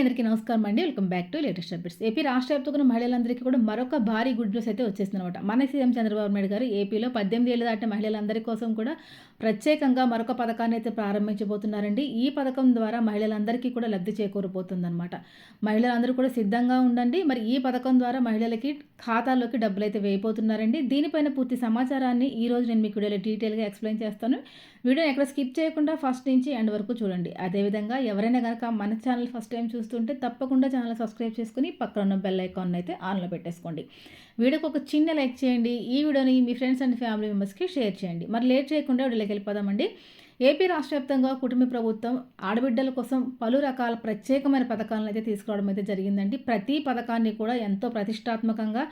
అందరికీ నమస్కారం అండి. Welcome back to latest updates. AP రాష్ట్ర వ్యాప్తంగా ఉన్న మహిళలందరికీ కూడా మరొక భారీ గుడ్ న్యూస్ అయితే వచ్చేస్తుంది అనమాట మన సీఎం చంద్రబాబు నాయుడు గారు ఏపీలో పద్దెనిమిది ఏళ్ళు దాటిన మహిళలందరి కోసం కూడా ప్రత్యేకంగా మరొక పథకాన్ని అయితే ప్రారంభించబోతున్నారండి. ఈ పథకం ద్వారా మహిళలందరికీ కూడా లబ్ధి చేకూరబోతుందన్నమాట. మహిళలందరూ కూడా సిద్ధంగా ఉండండి. మరి ఈ పథకం ద్వారా మహిళలకి ఖాతాల్లోకి డబ్బులు అయితే వేయబోతున్నారండి. దీనిపైన పూర్తి సమాచారాన్ని ఈ రోజు నేను మీకు వీడియోలో డీటెయిల్గా ఎక్స్ప్లెయిన్ చేస్తాను. వీడియో ఎక్కడ స్కిప్ చేయకుండా ఫస్ట్ నుంచి ఎండ్ వరకు చూడండి. అదేవిధంగా ఎవరైనా కనుక మన ఛానల్ ఫస్ట్ టైం చూస్తుంటే తప్పకుండా ఛానల్ సబ్స్క్రైబ్ చేసుకుని పక్కన ఉన్న బెల్ ఐకాన్ అయితే ఆన్లో పెట్టేసుకోండి. వీడియోకి ఒక చిన్న లైక్ చేయండి. ఈ వీడియోని మీ ఫ్రెండ్స్ అండ్ ఫ్యామిలీ మెంబర్స్కి షేర్ చేయండి. మరి లేట్ చేయకుండా వీడియోకి వెళ్ళిపోదామండి. ఏపీ రాష్ట్ర వ్యాప్తంగా కుటుంబ ప్రభుత్వం ఆడబిడ్డల కోసం పలు రకాల ప్రత్యేకమైన పథకాలను అయితే తీసుకురావడం అయితే జరిగిందండి. ప్రతి పథకాన్ని కూడా ఎంతో ప్రతిష్టాత్మకంగా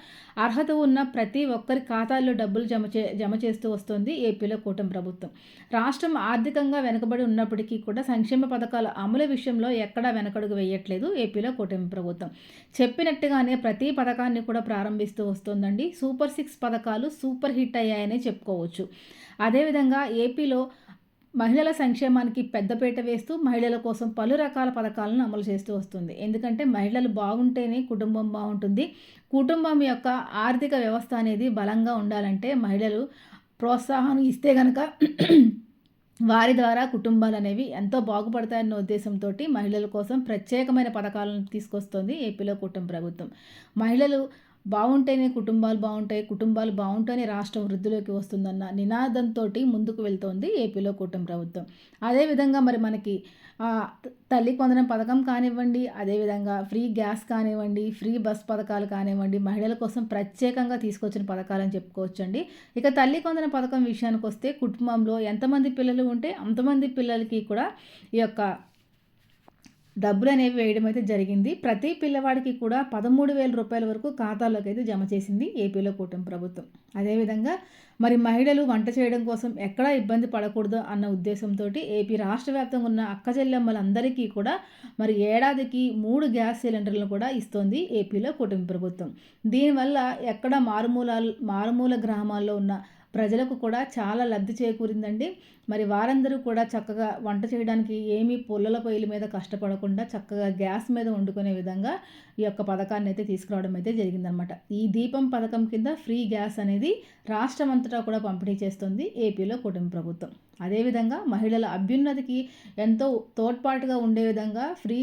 అర్హత ఉన్న ప్రతి ఒక్కరి ఖాతాల్లో డబ్బులు జమ చే జమ చేస్తూ వస్తుంది ఏపీలో కూటమి ప్రభుత్వం. రాష్ట్రం ఆర్థికంగా వెనుకబడి ఉన్నప్పటికీ కూడా సంక్షేమ పథకాల అమలు విషయంలో ఎక్కడా వెనకడుగు వేయట్లేదు ఏపీలో కూటమి ప్రభుత్వం. చెప్పినట్టుగానే ప్రతి పథకాన్ని కూడా ప్రారంభిస్తూ వస్తుందండి. సూపర్ సిక్స్ పథకాలు సూపర్ హిట్ అయ్యాయనే చెప్పుకోవచ్చు. అదేవిధంగా ఏపీలో మహిళల సంక్షేమానికి పెద్దపీట వేస్తూ మహిళల కోసం పలు రకాల పథకాలను అమలు చేస్తూ వస్తుంది. ఎందుకంటే మహిళలు బాగుంటేనే కుటుంబం బాగుంటుంది. కుటుంబం యొక్క ఆర్థిక వ్యవస్థ అనేది బలంగా ఉండాలంటే మహిళలు ప్రోత్సాహం ఇస్తే కనుక వారి ద్వారా కుటుంబాలు అనేవి ఎంతో బాగుపడతాయన్న ఉద్దేశంతో మహిళల కోసం ప్రత్యేకమైన పథకాలను తీసుకొస్తుంది ఏపీలో కుటుంబ ప్రభుత్వం. మహిళలు బాగుంటేనే కుటుంబాలు బాగుంటాయి కుటుంబాలు బాగుంటేనే రాష్ట్రం వృద్ధిలోకి వస్తుందన్న నినాదంతో ముందుకు వెళ్తోంది ఏపీలో కూటమి ప్రభుత్వం. అదేవిధంగా మరి మనకి తల్లి కొందరం పథకం కానివ్వండి అదేవిధంగా ఫ్రీ గ్యాస్ కానివ్వండి ఫ్రీ బస్ పథకాలు కానివ్వండి మహిళల కోసం ప్రత్యేకంగా తీసుకొచ్చిన పథకాలని చెప్పుకోవచ్చండి. ఇక తల్లి కొందన పథకం విషయానికి వస్తే కుటుంబంలో ఎంతమంది పిల్లలు ఉంటే అంతమంది పిల్లలకి కూడా ఈ యొక్క డబ్బులు అనేవి వేయడం అయితే జరిగింది. ప్రతి పిల్లవాడికి కూడా పదమూడు వేల రూపాయల వరకు ఖాతాలోకి అయితే జమ చేసింది ఏపీలో కూటమి ప్రభుత్వం. అదేవిధంగా మరి మహిళలు వంట చేయడం కోసం ఎక్కడా ఇబ్బంది పడకూడదు అన్న ఉద్దేశంతో ఏపీ రాష్ట్ర వ్యాప్తంగా ఉన్న అక్క చెల్లెమ్మలందరికీ కూడా మరి ఏడాదికి మూడు గ్యాస్ సిలిండర్లను కూడా ఇస్తోంది ఏపీలో కూటమి ప్రభుత్వం. దీనివల్ల ఎక్కడ మారుమూల మారుమూల గ్రామాల్లో ఉన్న ప్రజలకు కూడా చాలా లబ్ధి చేకూరిందండి. మరి వారందరూ కూడా చక్కగా వంట చేయడానికి ఏమీ పుల్లల పొయ్యిల మీద కష్టపడకుండా చక్కగా గ్యాస్ మీద వండుకునే విధంగా ఈ యొక్క పథకాన్ని అయితే తీసుకురావడం అయితే జరిగిందనమాట. ఈ దీపం పథకం కింద ఫ్రీ గ్యాస్ అనేది రాష్ట్రం అంతటా కూడా పంపిణీ చేస్తుంది ఏపీలో కుటుంబ ప్రభుత్వం. అదేవిధంగా మహిళల అభ్యున్నతికి ఎంతో తోడ్పాటుగా ఉండే విధంగా ఫ్రీ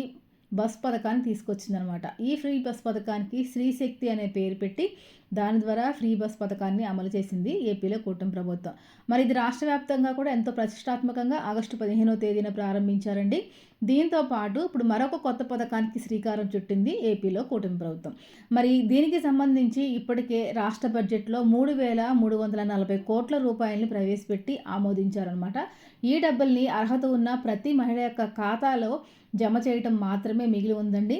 బస్ పథకాన్ని తీసుకొచ్చిందనమాట. ఈ ఫ్రీ బస్ పథకానికి శ్రీశక్తి అనే పేరు పెట్టి దాని ద్వారా ఫ్రీ బస్ పథకాన్ని అమలు చేసింది ఏపీలో కూటమి ప్రభుత్వం. మరి ఇది రాష్ట్ర వ్యాప్తంగా కూడా ఎంతో ప్రతిష్టాత్మకంగా ఆగస్టు పదిహేనో తేదీన ప్రారంభించారండి. దీంతో పాటు ఇప్పుడు మరొక కొత్త పథకానికి శ్రీకారం చుట్టింది ఏపీలో కూటమి ప్రభుత్వం. మరి దీనికి సంబంధించి ఇప్పటికే రాష్ట్ర బడ్జెట్లో మూడు వేల మూడు వందల నలభై కోట్ల రూపాయలని ప్రవేశపెట్టి ఆమోదించారనమాట ఈ డబ్బుల్ని అర్హత ఉన్న ప్రతి మహిళ యొక్క ఖాతాలో జమ చేయటం మాత్రమే మిగిలి ఉందండి.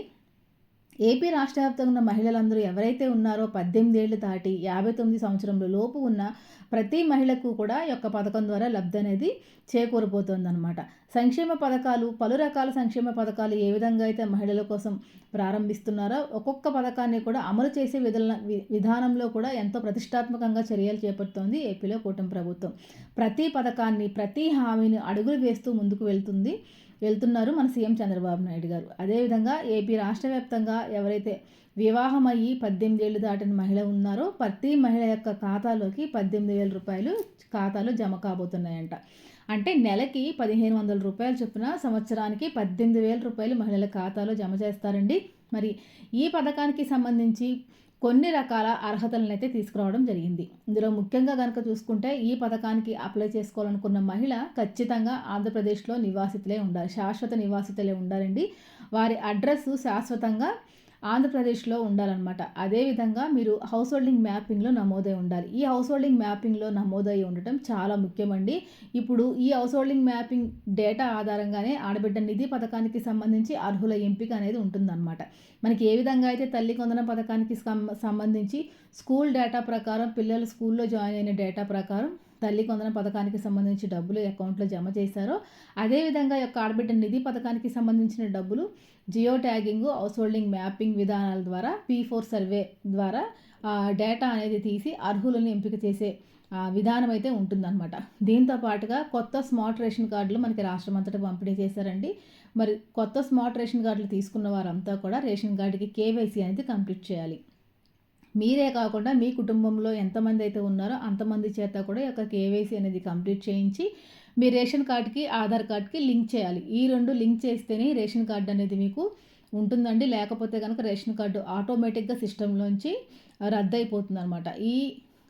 ఏపీ రాష్ట్ర వ్యాప్తంగా ఉన్న మహిళలందరూ ఎవరైతే ఉన్నారో పద్దెనిమిది ఏళ్ళు దాటి యాభై తొమ్మిది సంవత్సరంలో లోపు ఉన్న ప్రతి మహిళకు కూడా యొక్క పథకం ద్వారా లబ్ధి అనేది చేకూరబోతోందనమాట సంక్షేమ పథకాలు పలు రకాల సంక్షేమ పథకాలు ఏ విధంగా అయితే మహిళల కోసం ప్రారంభిస్తున్నారో ఒక్కొక్క పథకాన్ని కూడా అమలు చేసే విధుల విధానంలో కూడా ఎంతో ప్రతిష్టాత్మకంగా చర్యలు చేపడుతోంది ఏపీలో కూటమి ప్రభుత్వం. ప్రతి పథకాన్ని ప్రతి హామీని అడుగులు వేస్తూ ముందుకు వెళ్తుంది వెళ్తున్నారు మన సీఎం చంద్రబాబు నాయుడు గారు. అదేవిధంగా ఏపీ రాష్ట్ర వ్యాప్తంగా ఎవరైతే వివాహం అయ్యి పద్దెనిమిది ఏళ్ళు దాటిన మహిళ ఉన్నారో ప్రతి మహిళ యొక్క ఖాతాలోకి పద్దెనిమిది వేల రూపాయలు ఖాతాలో జమ కాబోతున్నాయంట. అంటే నెలకి పదిహేను వందల రూపాయలు చొప్పున సంవత్సరానికి పద్దెనిమిది వేల రూపాయలు మహిళల ఖాతాలో జమ చేస్తారండి. మరి ఈ పథకానికి సంబంధించి కొన్ని రకాల అర్హతలను అయితే తీసుకురావడం జరిగింది. ఇందులో ముఖ్యంగా కనుక చూసుకుంటే ఈ పథకానికి అప్లై చేసుకోవాలనుకున్న మహిళ ఖచ్చితంగా ఆంధ్రప్రదేశ్లో నివాసితులే ఉండాలి శాశ్వత నివాసితులే ఉండాలండి. వారి అడ్రస్ శాశ్వతంగా ఆంధ్రప్రదేశ్లో ఉండాలన్నమాట. అదేవిధంగా మీరు హౌస్ హోల్డింగ్ మ్యాపింగ్లో నమోదై ఉండాలి. ఈ హౌస్ హోల్డింగ్ మ్యాపింగ్లో నమోదై ఉండటం చాలా ముఖ్యమండి. ఇప్పుడు ఈ హౌస్ హోల్డింగ్ మ్యాపింగ్ డేటా ఆధారంగానే ఆడబిడ్డ నిధి పథకానికి సంబంధించి అర్హుల ఎంపిక అనేది ఉంటుందన్నమాట. మనకి ఏ విధంగా అయితే తల్లి కొందన పథకానికి సంబంధించి స్కూల్ డేటా ప్రకారం పిల్లలు స్కూల్లో జాయిన్ అయిన డేటా ప్రకారం తల్లి కొందన పథకానికి సంబంధించి డబ్బులు అకౌంట్లో జమ చేశారో అదేవిధంగా యొక్క ఆడబిడ్డ నిధి పథకానికి సంబంధించిన డబ్బులు geo tagging house holding mapping విధానాల ద్వారా పీ ఫోర్ సర్వే ద్వారా డేటా అనేది తీసి అర్హులను ఎంపిక చేసే విధానం అయితే ఉంటుందన్నమాట. దీంతో పాటుగా కొత్త స్మార్ట్ రేషన్ కార్డులు మనకి రాష్ట్రం అంతటా పంపిణీ చేశారండి. మరి కొత్త స్మార్ట్ రేషన్ కార్డులు తీసుకున్న వారంతా కూడా రేషన్ కార్డుకి కేవైసీ అనేది కంప్లీట్ చేయాలి. మీరే కాకుండా మీ కుటుంబంలో ఎంతమంది అయితే ఉన్నారో అంతమంది చేత కూడా యొక్క కేవైసీ అనేది కంప్లీట్ చేయించి మీ రేషన్ కార్డుకి ఆధార్ కార్డ్కి లింక్ చేయాలి. ఈ రెండు లింక్ చేస్తేనే రేషన్ కార్డు అనేది మీకు ఉంటుందండి. లేకపోతే కనుక రేషన్ కార్డు ఆటోమేటిక్గా సిస్టంలోంచి రద్దు అయిపోతుంది అనమాట ఈ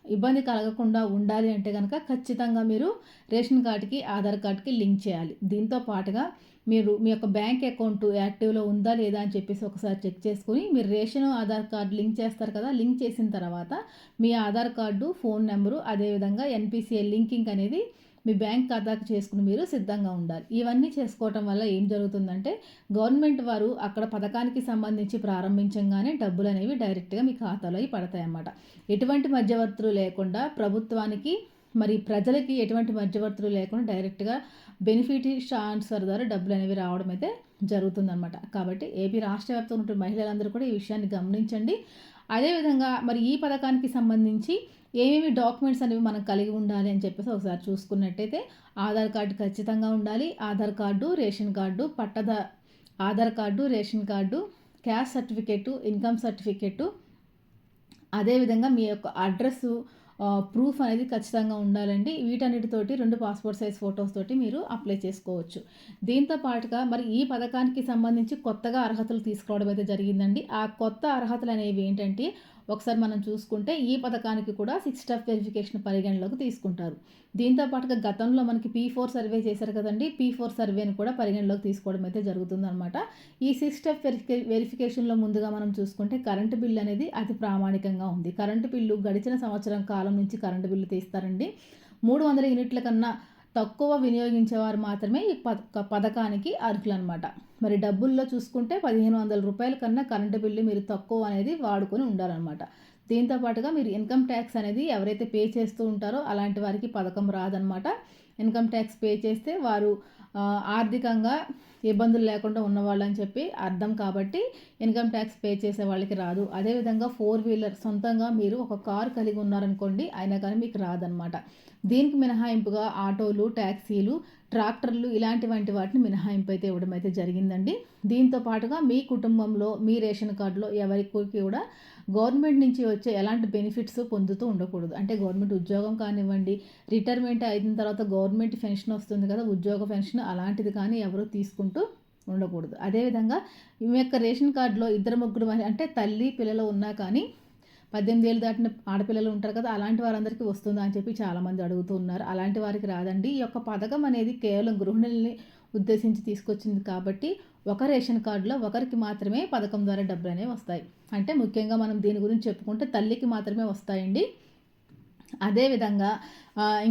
ఇబ్బంది కలగకుండా ఉండాలి అంటే కనుక ఖచ్చితంగా మీరు రేషన్ కార్డుకి ఆధార్ కార్డుకి లింక్ చేయాలి. దీంతో పాటుగా మీరు మీ యొక్క బ్యాంక్ అకౌంట్ యాక్టివ్లో ఉందా లేదా అని చెప్పేసి ఒకసారి చెక్ చేసుకుని మీరు రేషన్ ఆధార్ కార్డు లింక్ చేస్తారు కదా లింక్ చేసిన తర్వాత మీ ఆధార్ కార్డు ఫోన్ నెంబరు అదేవిధంగా ఎన్పిసిఐ లింకింగ్ అనేది మీ బ్యాంక్ ఖాతాకు చేసుకుని మీరు సిద్ధంగా ఉండాలి. ఇవన్నీ చేసుకోవటం వల్ల ఏం జరుగుతుందంటే గవర్నమెంట్ వారు అక్కడ పథకానికి సంబంధించి ప్రారంభించగానే డబ్బులు అనేవి డైరెక్ట్గా మీ ఖాతాలో పడతాయి అన్నమాట ఎటువంటి మధ్యవర్తులు లేకుండా ప్రభుత్వానికి మరి ప్రజలకి ఎటువంటి మధ్యవర్తులు లేకుండా డైరెక్ట్గా బెనిఫిట్ ద్వారా డబ్బులు అనేవి రావడం అయితే జరుగుతుందన్నమాట. కాబట్టి ఏపీ రాష్ట్ర వ్యాప్తంగా ఉంటున్న మహిళలందరూ కూడా ఈ విషయాన్ని గమనించండి. అదేవిధంగా మరి ఈ పథకానికి సంబంధించి ఏమేమి డాక్యుమెంట్స్ అనేవి మనం కలిగి ఉండాలి అని చెప్పేసి ఒకసారి చూసుకున్నట్టయితే ఆధార్ కార్డు ఖచ్చితంగా ఉండాలి. Aadhaar card ration card పట్టద Aadhaar card ration card caste certificate income certificate. అదేవిధంగా మీ యొక్క అడ్రస్సు ప్రూఫ్ అనేది ఖచ్చితంగా ఉండాలండి. వీటన్నిటితోటి రెండు పాస్పోర్ట్ సైజ్ ఫొటోస్ తోటి మీరు అప్లై చేసుకోవచ్చు. దీంతో పాటుగా మరి ఈ పథకానికి సంబంధించి కొత్తగా అర్హతలు తీసుకోవడం అయితే జరిగిందండి. ఆ కొత్త అర్హతలు అనేవి ఏంటంటే ఒకసారి మనం చూసుకుంటే ఈ పథకానికి కూడా సిక్స్ స్టెప్ వెరిఫికేషన్ పరిగణలోకి తీసుకుంటారు. దీంతో పాటుగా గతంలో మనకి పీ ఫోర్ సర్వే చేశారు కదండి. పీ ఫోర్ సర్వేని కూడా పరిగణలోకి తీసుకోవడం అయితే జరుగుతుందనమాట ఈ సిక్స్ స్టెప్ వెరిఫికే వెరిఫికేషన్లో ముందుగా మనం చూసుకుంటే కరెంటు బిల్ అనేది అతి ప్రామాణికంగా ఉంది. కరెంటు బిల్లు గడిచిన సంవత్సరం కాలం నుంచి కరెంటు బిల్లు తీస్తారండి. మూడు వందల యూనిట్ల కన్నా తక్కువ వినియోగించేవారు మాత్రమే ఈ పథకానికి అర్హులు అనమాట మరి డబ్బుల్లో చూసుకుంటే పదిహేను వందల రూపాయల కన్నా కరెంటు బిల్లు మీరు తక్కువ అనేది వాడుకొని ఉండాలన్నమాట. దీంతో పాటుగా మీరు ఇన్కమ్ ట్యాక్స్ అనేది ఎవరైతే పే చేస్తూ ఉంటారో అలాంటి వారికి పథకం రాదనమాట ఇన్కమ్ ట్యాక్స్ పే చేస్తే వారు ఆర్థికంగా ఇబ్బందులు లేకుండా ఉన్నవాళ్ళని చెప్పి అర్థం కాబట్టి ఇన్కమ్ ట్యాక్స్ పే చేసే వాళ్ళకి రాదు. అదేవిధంగా ఫోర్ వీలర్ సొంతంగా మీరు ఒక కారు కలిగి ఉన్నారనుకోండి అయినా కానీ మీకు రాదనమాట దీనికి మినహాయింపుగా ఆటోలు ట్యాక్సీలు ట్రాక్టర్లు ఇలాంటి వంటి వాటిని మినహాయింపు అయితే ఇవ్వడం అయితే జరిగిందండి. దీంతో పాటుగా మీ కుటుంబంలో మీ రేషన్ కార్డులో ఎవరికి కూడా గవర్నమెంట్ నుంచి వచ్చే ఎలాంటి బెనిఫిట్స్ పొందుతూ ఉండకూడదు. అంటే గవర్నమెంట్ ఉద్యోగం కానివ్వండి రిటైర్మెంట్ అయిన తర్వాత గవర్నమెంట్ పెన్షన్ వస్తుంది కదా ఉద్యోగ పెన్షన్ అలాంటిది కానీ ఎవరు తీసుకుంటూ ఉండకూడదు. అదేవిధంగా మీ యొక్క రేషన్ కార్డులో ఇద్దరు ముగ్గురు అంటే తల్లి పిల్లలు ఉన్నా కానీ పద్దెనిమిది ఏళ్ళు దాటిన ఆడపిల్లలు ఉంటారు కదా అలాంటి వారందరికీ వస్తుందా అని చెప్పి చాలామంది అడుగుతూ ఉన్నారు. అలాంటి వారికి రాదండి. ఈ యొక్క పథకం అనేది కేవలం గృహిణుల్ని ఉద్దేశించి తీసుకొచ్చింది కాబట్టి ఒక రేషన్ కార్డులో ఒకరికి మాత్రమే పథకం ద్వారా డబ్బులు అనేవి వస్తాయి. అంటే ముఖ్యంగా మనం దీని గురించి చెప్పుకుంటే తల్లికి మాత్రమే వస్తాయండి. అదేవిధంగా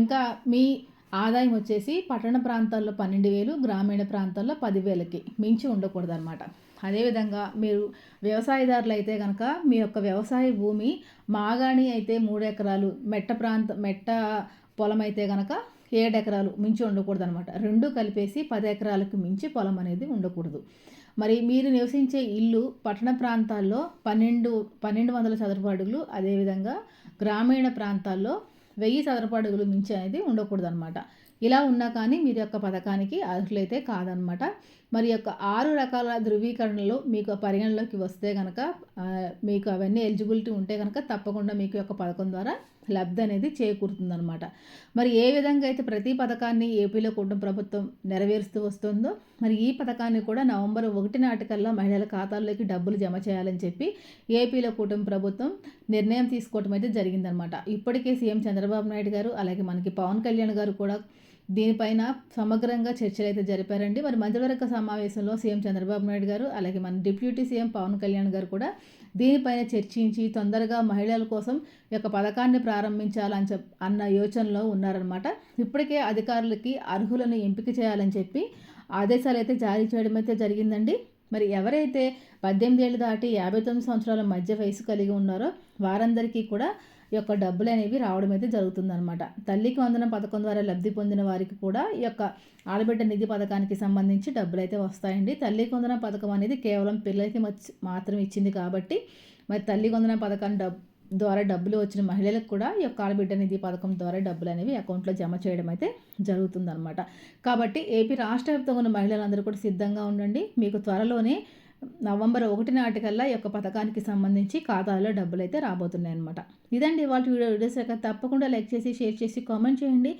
ఇంకా మీ ఆదాయం వచ్చేసి పట్టణ ప్రాంతాల్లో పన్నెండు వేలు గ్రామీణ ప్రాంతాల్లో పదివేలకి మించి ఉండకూడదు అనమాట అదేవిధంగా మీరు వ్యవసాయదారులు అయితే కనుక మీ యొక్క వ్యవసాయ భూమి మాగాణి అయితే మూడు ఎకరాలు మెట్ట ప్రాంత మెట్ట పొలం అయితే కనుక ఏడు ఎకరాలు మించి ఉండకూడదు అనమాట రెండు కలిపేసి పది ఎకరాలకు మించి పొలం అనేది ఉండకూడదు. మరి మీరు నివసించే ఇల్లు పట్టణ ప్రాంతాల్లో పన్నెండు పన్నెండు వందల చదరపు అడుగులు అదేవిధంగా గ్రామీణ ప్రాంతాల్లో వెయ్యి చదరపు అడుగులు మించి అనేది ఉండకూడదు అనమాట ఇలా ఉన్నా కానీ మీరు యొక్క పథకానికి అర్హులైతే కాదనమాట మరి యొక్క ఆరు రకాల ధృవీకరణలు మీకు పరిగణలోకి వస్తే కనుక మీకు అవన్నీ ఎలిజిబిలిటీ ఉంటే కనుక తప్పకుండా మీకు యొక్క పథకం ద్వారా లబ్ధి అనేది చేకూరుతుందనమాట మరి ఏ విధంగా అయితే ప్రతి పథకాన్ని ఏపీలో కుటుంబ ప్రభుత్వం నెరవేరుస్తూ వస్తుందో మరి ఈ పథకాన్ని కూడా నవంబర్ ఒకటి నాటికల్లా మహిళల ఖాతాల్లోకి డబ్బులు జమ చేయాలని చెప్పి ఏపీలో కుటుంబ ప్రభుత్వం నిర్ణయం తీసుకోవటం అయితే జరిగిందనమాట ఇప్పటికే సీఎం చంద్రబాబు నాయుడు గారు అలాగే మనకి పవన్ కళ్యాణ్ గారు కూడా దీనిపైన సమగ్రంగా చర్చలు అయితే జరిపారండి. మరి మంత్రివర్గ సమావేశంలో సీఎం చంద్రబాబు నాయుడు గారు అలాగే మన డిప్యూటీ సీఎం పవన్ కళ్యాణ్ గారు కూడా దీనిపైన చర్చించి తొందరగా మహిళల కోసం ఈ యొక్క పథకాన్ని ప్రారంభించాలని చెప్ అన్న యోచనలో ఉన్నారనమాట ఇప్పటికే అధికారులకి అర్హులను ఎంపిక చేయాలని చెప్పి ఆదేశాలు అయితే జారీ చేయడం అయితే జరిగిందండి. మరి ఎవరైతే పద్దెనిమిది ఏళ్ళు దాటి యాభై తొమ్మిది సంవత్సరాల మధ్య వయసు కలిగి ఉన్నారో వారందరికీ కూడా యొక్క డబ్బులు అనేవి రావడం అయితే జరుగుతుందనమాట తల్లికి వందనం పథకం ద్వారా లబ్ధి పొందిన వారికి కూడా ఈ యొక్క ఆడబిడ్డ నిధి పథకానికి సంబంధించి డబ్బులు అయితే వస్తాయండి. తల్లి కొందన పథకం అనేది కేవలం పిల్లలకి మచ్- మాత్రం ఇచ్చింది కాబట్టి మరి తల్లి వందనం పథకాన్ని డబ్ ద్వారా డబ్బులు వచ్చిన మహిళలకు కూడా ఈ యొక్క ఆడబిడ్డ నిధి పథకం ద్వారా డబ్బులు అనేవి అకౌంట్లో జమ చేయడం అయితే జరుగుతుందన్నమాట. కాబట్టి ఏపీ రాష్ట్ర వ్యాప్తంగా ఉన్న మహిళలందరూ కూడా సిద్ధంగా ఉండండి. మీకు త్వరలోనే నవంబర్ ఒకటి నాటికల్లా ఈ యొక్క పథకానికి సంబంధించి ఖాతాలో డబ్బులు అయితే రాబోతున్నాయి అనమాట ఇదండి వాళ్ళ వీడియో. వీడియోస్ తప్పకుండా లైక్ చేసి షేర్ చేసి కామెంట్ చేయండి.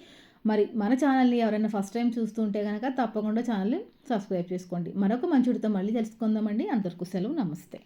మరి మన ఛానల్ని ఎవరైనా ఫస్ట్ టైం చూస్తుంటే కనుక తప్పకుండా ఛానల్ని సబ్స్క్రైబ్ చేసుకోండి. మరొక మంచి మళ్ళీ తెలుసుకుందామండి. అందరికీ సెలవు. నమస్తే.